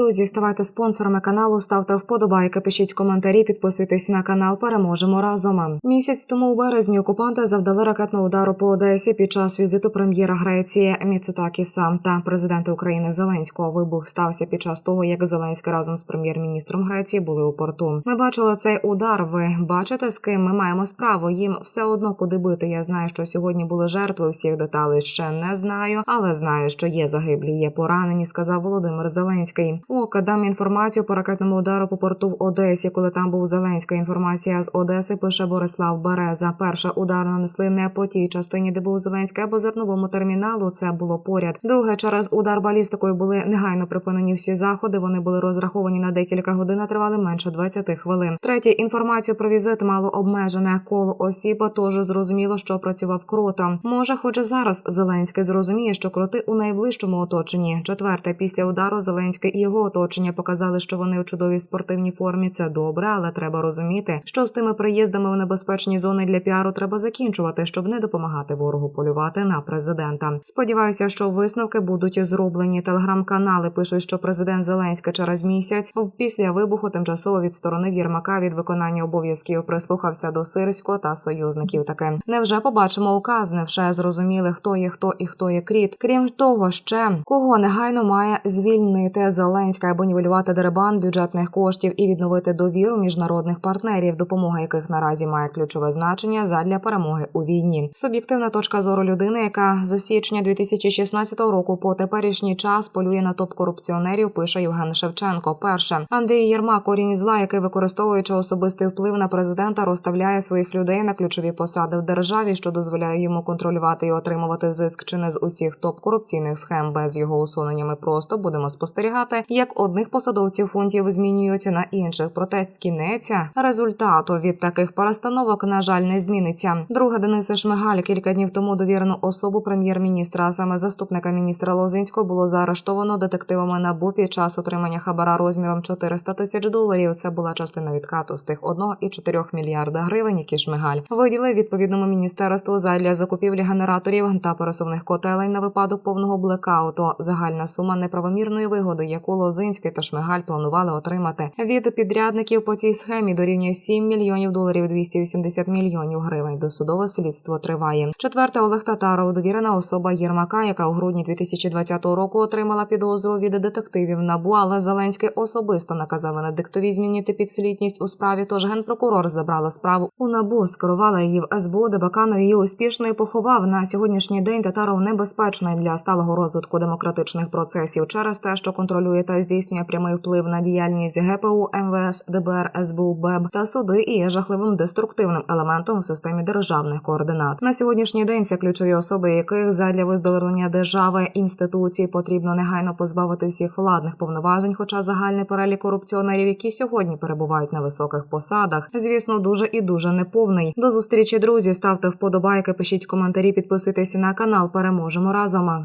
Друзі, ставайте спонсорами каналу, ставте вподобайки, пишіть коментарі, підписуйтесь на канал. Переможемо разом. Місяць тому у березні окупанти завдали ракетного удару по Одесі під час візиту прем'єра Греції Міцутакіса та президента України Зеленського. Вибух стався під час того, як Зеленський разом з прем'єр-міністром Греції були у порту. Ми бачили цей удар. Ви бачите, з ким ми маємо справу? Їм все одно куди бити. Я знаю, що сьогодні були жертви. Всіх деталей ще не знаю, але знаю, що є загиблі, є поранені. Сказав Володимир Зеленський. Ока дам інформацію по ракетному удару по порту в Одесі, коли там був Зеленська. Інформація з Одеси пише Борислав Береза. Перша удар нанесли не по тій частині, де був Зеленський, або зерновому терміналу. Це було поряд. Друге, через удар балістикою були негайно припинені всі заходи. Вони були розраховані на декілька годин, а тривали менше 20 хвилин. Третє інформацію про візит мало обмежене коло осіб. Тож зрозуміло, що працював круто. Може, хоч зараз Зеленський зрозуміє, що кроти у найближчому оточенні. Четверте, після удару Зеленський і його оточення показали, що вони у чудовій спортивній формі. Це добре, але треба розуміти, що з тими приїздами в небезпечні зони для піару треба закінчувати, щоб не допомагати ворогу полювати на президента. Сподіваюся, що висновки будуть зроблені. Телеграм-канали пишуть, що президент Зеленський через місяць після вибуху тимчасово відсторонив Єрмака від виконання обов'язків. Прислухався до Сирського та союзників. Таке невже побачимо указ? Невже зрозуміли, хто є хто і хто є кріт? Крім того, ще кого негайно має звільнити Зеленська або нівелювати дерибан бюджетних коштів і відновити довіру міжнародних партнерів, допомога яких наразі має ключове значення задля перемоги у війні. Суб'єктивна точка зору людини, яка з січня 2016 року по теперішній час полює на топ-корупціонерів, пише Євген Шевченко. Перше Андрій Єрмак, корінь зла, який використовуючи особистий вплив на президента, розставляє своїх людей на ключові посади в державі, що дозволяє йому контролювати і отримувати зиск чи не з усіх топ-корупційних схем без його усунення. Ми просто будемо спостерігати, як одних посадовців фунтів змінюються на інших. Проте кінець результату від таких перестановок, на жаль, не зміниться. Друге Денис Шмигаль кілька днів тому довірену особу прем'єр-міністра, а саме заступника міністра Лозинського, було заарештовано детективами НАБУ під час отримання хабара розміром 400 тисяч доларів. Це була частина відкату з тих 1,4 мільярда гривень, які Шмигаль виділив відповідному міністерству задля закупівлі генераторів та пересувних котелень на випадок повного блекауту. Загальна сума неправомірної вигоди, яку Лозинський та Шмигаль планували отримати від підрядників по цій схемі, дорівнює 7 мільйонів доларів 280 мільйонів гривень. Досудове слідство триває. Четверте Олег Татаров, довірена особа Єрмака, яка у грудні 2020 року отримала підозру від детективів НАБУ, але Зеленський особисто наказав Венедиктові змінити підслідність у справі. Тож генпрокурор забрала справу у НАБУ, скерувала її в СБУ, де Баканов її успішно і поховав. На сьогоднішній день Татаров небезпечний для сталого розвитку демократичних процесів через те, що контролює та здійснює прямий вплив на діяльність ГПУ, МВС, ДБР, СБУ, БЕБ та суди і є жахливим деструктивним елементом в системі державних координат. На сьогоднішній день це ключові особи, яких задля виздоровлення держави інституції потрібно негайно позбавити всіх владних повноважень. Хоча загальний перелік корупціонерів, які сьогодні перебувають на високих посадах, звісно, дуже і дуже неповний. До зустрічі, друзі. Ставте вподобайки, пишіть коментарі, підписуйтесь на канал. Переможемо разом.